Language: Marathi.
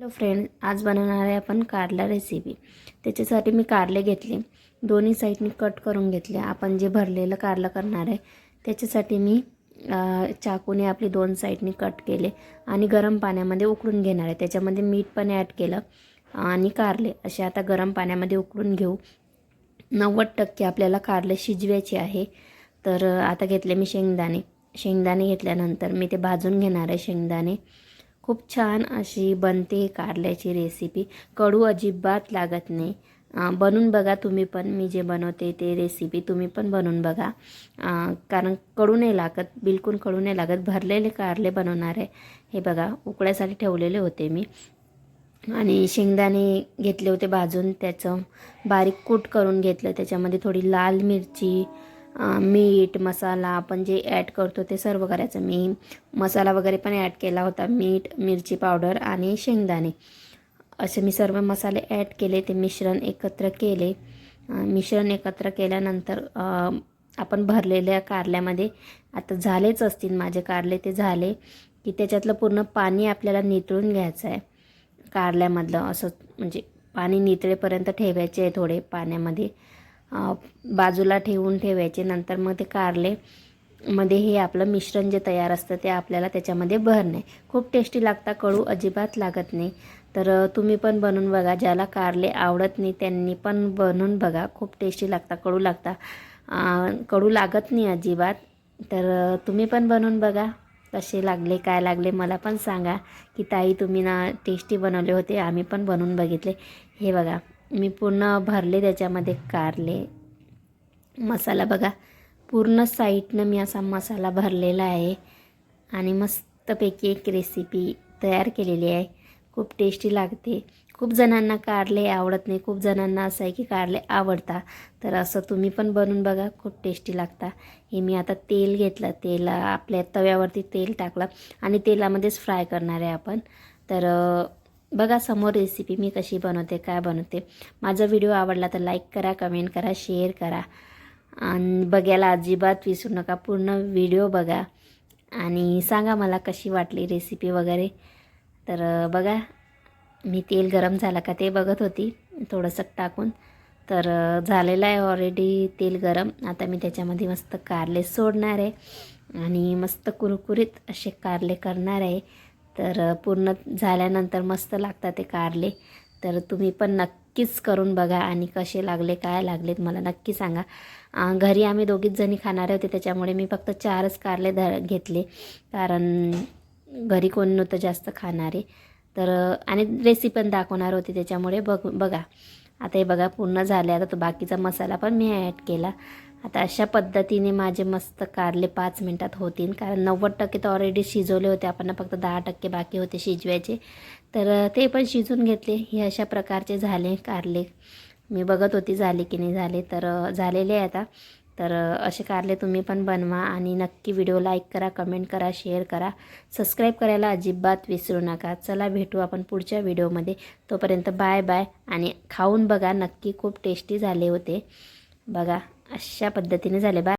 हॅलो फ्रेंड आज बनवणार आहे आपण कारला रेसिपी त्याच्यासाठी मी कारले घेतले. दोन्ही साईडनी कट करून घेतले. आपण जे भरलेलं कारलं करणार आहे त्याच्यासाठी मी चाकूने आपली दोन साईडनी कट केले आणि गरम पाण्यामध्ये उकळून घेणार आहे. त्याच्यामध्ये मीठ पण ॲड केलं आणि कारले. असे आता गरम पाण्यामध्ये उकळून घेऊ. नव्वद टक्के आपल्याला कारले शिजवायचे आहे. तर आता घेतले मी शेंगदाणे. शेंगदाणे घेतल्यानंतर मी ते भाजून घेणार आहे शेंगदाणे. खूप छान अशी बनते कारल्याची रेसिपी कडू अजिबात लागत नाही. बनवून बघा तुम्ही पण. मी जे बनवते ते रेसिपी तुम्ही पण बनवून बघा. कारण कडू नाही लागत बिलकुल कडू नाही लागत. भरलेले कारले बनवणार आहे. हे बघा उकळ्यासाठी ठेवलेले होते मी. आणि शेंगदाणे घेतले होते भाजून. त्याचं बारीक कूट करून घेतलं. त्याच्यामध्ये थोडी लाल मिरची मीठ मसाला आपण जे ॲड करतो ते सर्व करायचं. मी मसाला वगैरे पण ॲड केला होता. मीठ मिरची पावडर आणि शेंगदाणे. असे मी सर्व मसाले ॲड केले. ते मिश्रण एकत्र केले. मिश्रण एकत्र केल्यानंतर आपण भरलेल्या कारल्यामध्ये आता झालेच असतील माझे कारले ते झाले की त्याच्यातलं पूर्ण पाणी आपल्याला नितळून घ्यायचं आहे. कारल्यामधलं असं म्हणजे पाणी नितळेपर्यंत ठेवायचे आहे थोडे पाण्यामध्ये. बाजूला ठेवून ठेवायचे. नंतर मग ते कारले. मध्ये हे आपलं मिश्रण जे तयार असतं ते आपल्याला त्याच्यामध्ये भरणे. खूप टेस्टी लागता. कडू अजिबात लागत नाही. तर तुम्ही पण बनवून बघा. ज्याला कारले आवडत नाही त्यांनी पण बनवून बघा. खूप टेस्टी लागता. कडू लागता. कडू लागत नाही अजिबात. तर तुम्ही पण बनवून बघा. कसे लागले काय लागले मला पण सांगा. की ताई तुम्ही ना टेस्टी बनवले होते. आम्ही पण बनवून बघितले. हे बघा. मी पूर्ण भरले त्याच्यामध्ये कारले. मसाला बघा पूर्ण साईडनं मी असा मसाला भरलेला आहे. आणि मस्तपैकी एक रेसिपी तयार केलेली आहे. खूप टेस्टी लागते. खूप जणांना कारले आवडत नाही. खूप जणांना असं आहे की कारले आवडता. तर असं तुम्ही पण बनवून बघा खूप टेस्टी लागता. हे मी आता तेल घेतलं. तेल आपल्या तव्यावरती तेल टाकलं. आणि तेलामध्येच फ्राय करणार आहे आपण. तर बघा समोर रेसिपी मी कशी बनवते काय बनवते. माझा व्हिडिओ आवडला तर लाईक करा कमेंट करा शेअर करा. आणि बघायला अजिबात विसरू नका पूर्ण व्हिडिओ बघा. आणि सांगा मला कशी वाटली रेसिपी वगैरे. तर बघा मी तेल गरम झालं का ते बघत होती थोडंसं टाकून. तर झालेलं आहे ऑलरेडी तेल गरम. आता मी त्याच्यामध्ये मस्त कारले सोडणार आहे. आणि मस्त कुरकुरीत असे कारले करणार आहे. तर पूर्ण झाल्यानंतर मस्त लागतात ते कारले. तर तुम्ही पण नक्कीच करून बघा आणि कसे लागले काय लागलेत मला नक्की सांगा. घरी आम्ही दोघीच जणी खाणारे होते त्याच्यामुळे मी फक्त चारच कारले ध घेतले. कारण घरी कोण नव्हतं जास्त खाणारे. तर आणि रेसिपी पण दाखवणार होती त्याच्यामुळे बघ बघा. आता हे बघा पूर्ण झाले. आता तो बाकीचा मसाला पण मी ॲड केला. आता अशा पद्धतीने माझे मस्त कारले पाच मिनटात होतील. कारण नव्वद टक्के तर ऑलरेडी शिजवले होते. आपण फक्त दहा टक्के बाकी होते शिजवायचे. तर ते पण शिजून घेतले. हे अशा प्रकारचे झाले कारले. मी बघत होती झाले की नाही झाले. तर झालेले आहे आता. तर असे कारले तुम्ही पण बनवा आणि नक्की व्हिडिओ लाईक करा कमेंट करा शेअर करा. सबस्क्राईब करायला अजिबात विसरू नका. चला भेटू आपण पुढच्या व्हिडिओमध्ये. तोपर्यंत बाय बाय आणि खाऊन बघा. नक्की खूप टेस्टी झाले होते. बघा. अशा पद्धतीने झाले. बाय.